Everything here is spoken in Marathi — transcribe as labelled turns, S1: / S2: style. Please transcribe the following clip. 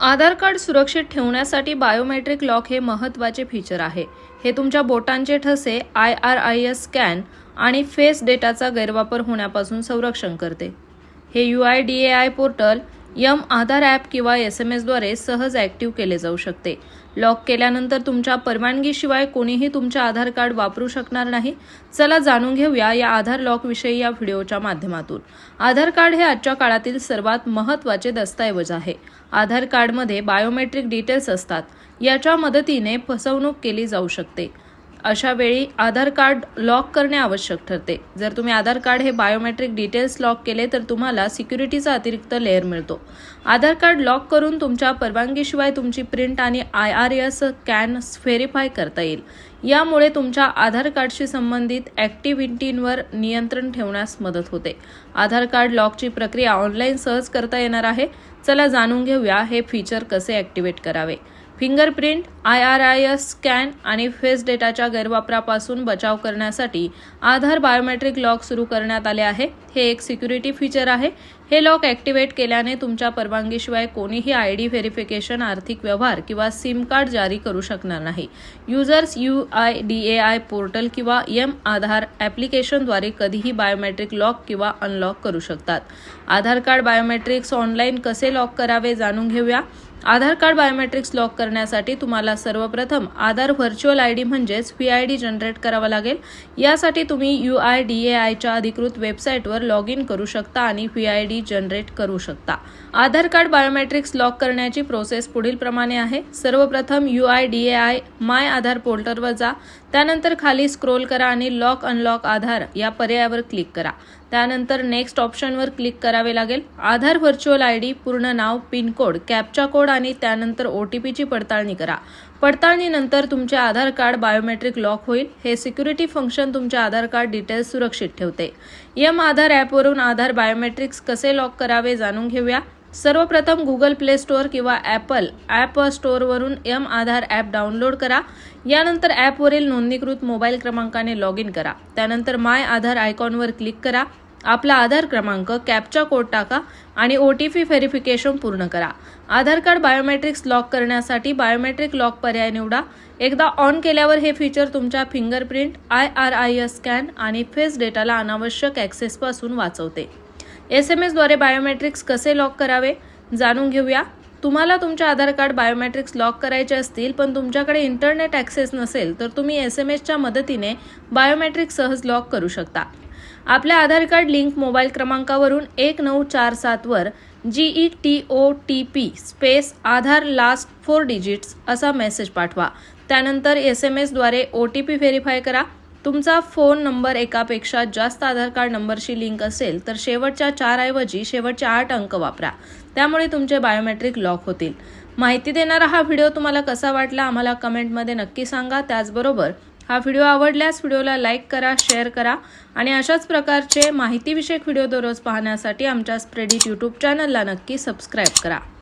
S1: आधार कार्ड सुरक्षित ठेवण्यासाठी बायोमेट्रिक लॉक हे महत्त्वाचे फीचर आहे. हे तुमच्या बोटांचे ठसे I R I S scan आणि फेस डेटाचा गैरवापर होण्यापासून संरक्षण करते. हे U I D A I portal M Aadhaar app किंवा एस एम एसद्वारे सहज ॲक्टिव्ह केले जाऊ शकते. लॉक केल्यानंतर तुमच्या परवानगीशिवाय कोणीही तुमचे आधार कार्ड वापरू शकणार नाही. चला जाणून घेऊया या आधार लॉकविषयी या व्हिडिओच्या माध्यमातून. आधार कार्ड हे आजच्या काळातील सर्वात महत्त्वाचे दस्तऐवज आहे. आधार कार्डमध्ये बायोमेट्रिक डिटेल्स असतात. याच्या मदतीने फसवणूक केली जाऊ शकते. अशा वेळी आधार कार्ड लॉक करणे आवश्यक ठरते. जर तुम्ही आधार कार्ड हे बायोमेट्रिक डिटेल्स लॉक केले तर तुम्हाला सिक्युरिटीचा अतिरिक्त लेअर मिळतो. आधार कार्ड लॉक करून तुमच्या परवानगीशिवाय तुमची प्रिंट आणि I R S scan verify करता येईल. यामुळे तुमच्या आधार कार्डशी संबंधित ॲक्टिव्हिटींवर नियंत्रण ठेवण्यास मदत होते. आधार कार्ड लॉकची प्रक्रिया ऑनलाईन सहज करता येणार आहे. चला जाणून घेऊया हे फीचर कसे ॲक्टिवेट करावे. Fingerprint I R I S scan आणि फेस डेटाच्या गैरवापरापासून बचाव करण्यासाठी आधार बायोमेट्रिक लॉक सुरू करण्यात आले आहे. हे एक सिक्युरिटी फीचर आहे. हे लॉक ॲक्टिवेट केल्याने तुमच्या परवानगीशिवाय कोणीही आय डी व्हेरिफिकेशन आर्थिक व्यवहार किंवा सिम कार्ड जारी करू शकणार नाही. Users U I D A I portal किंवा एम आधार ॲप्लिकेशनद्वारे कधीही बायोमेट्रिक लॉक किंवा अनलॉक करू शकतात. आधार कार्ड बायोमेट्रिक्स ऑनलाईन कसे लॉक करावे जाणून घेऊया. आधार कार्ड बायोमेट्रिक्स लॉक करण्यासाठी तुम्हाला सर्वप्रथम आधार व्हर्च्युअल आय डी म्हणजेच व्ही आय डी जनरेट करावा लागेल. यासाठी तुम्ही यू आय डी ए आयच्या अधिकृत वेबसाईटवर लॉग इन करू शकता आणि व्ही आय डी जनरेट करू शकता. आधार कार्ड बायोमेट्रिक्स लॉक करण्याची प्रोसेस पुढील प्रमाणे आहे. सर्वप्रथम U I D A I my Aadhaar पोर्टलवर जा. त्यानंतर खाली स्क्रोल करा आणि लॉक अनलॉक आधार या पर्यायावर क्लिक करा. त्यानंतर नेक्स्ट ऑप्शनवर क्लिक करावे लागेल. आधार व्हर्च्युअल आय डी पूर्ण नाव पिनकोड कॅपचा कोड आणि त्यानंतर ओ टी पीची पडताळणी करा. पडताळणीनंतर तुमचे आधार कार्ड बायोमेट्रिक लॉक होईल. हे सिक्युरिटी फंक्शन तुमचे आधार कार्ड डिटेल्स सुरक्षित ठेवते. यम आधार ॲपवरून आधार बायोमेट्रिक्स कसे लॉक करावे जाणून घेऊया. सर्वप्रथम गुगल प्ले स्टोअर किंवा ॲपल ॲप स्टोअरवरून एम आधार ॲप डाउनलोड करा. यानंतर ॲपवरील नोंदणीकृत मोबाईल क्रमांकाने लॉग इन करा. त्यानंतर माय आधार आयकॉनवर क्लिक करा. आपला आधार क्रमांक कॅपचा कोड टाका आणि ओ टी पी व्हेरिफिकेशन पूर्ण करा. आधार कार्ड बायोमेट्रिक्स लॉक करण्यासाठी बायोमेट्रिक लॉक पर्याय निवडा. एकदा ऑन केल्यावर हे फीचर तुमच्या fingerprint I R I S scan आणि फेस डेटाला अनावश्यक ॲक्सेसपासून वाचवते. एस एम एसद्वारे बायोमेट्रिक्स कसे लॉक करावे? जाणून घेऊया. तुम्हाला तुमच्या आधार कार्ड बायोमेट्रिक्स लॉक करायचे असतील पण तुमच्याकडे इंटरनेट ॲक्सेस नसेल तर तुम्ही एस एम एसच्या मदतीने बायोमेट्रिक्स सहज लॉक करू शकता. आपल्या आधार कार्ड लिंक मोबाईल क्रमांकावरून एक नऊ चार सातवर G E T O T P space Aadhaar last four digits असा मेसेज पाठवा. त्यानंतर एस एम एसद्वारे ओ टी पी व्हेरीफाय करा. तुमचा फोन नंबर एकापेक्षा जास्त आधार कार्ड नंबरशी लिंक असेल तर शेवटच्या चारऐवजी शेवटचे आठ अंक वापरा. त्यामुळे तुमचे बायोमेट्रिक लॉक होतील. माहिती देणारा हा व्हिडिओ तुम्हाला कसा वाटला आम्हाला कमेंटमध्ये नक्की सांगा. त्याचबरोबर हा व्हिडिओ आवडल्यास व्हिडिओला लाईक करा शेअर करा आणि अशाच प्रकारचे माहितीविषयक व्हिडिओ दररोज पाहण्यासाठी आमच्या स्प्रेडिट यूट्यूब चॅनलला नक्की सबस्क्राईब करा.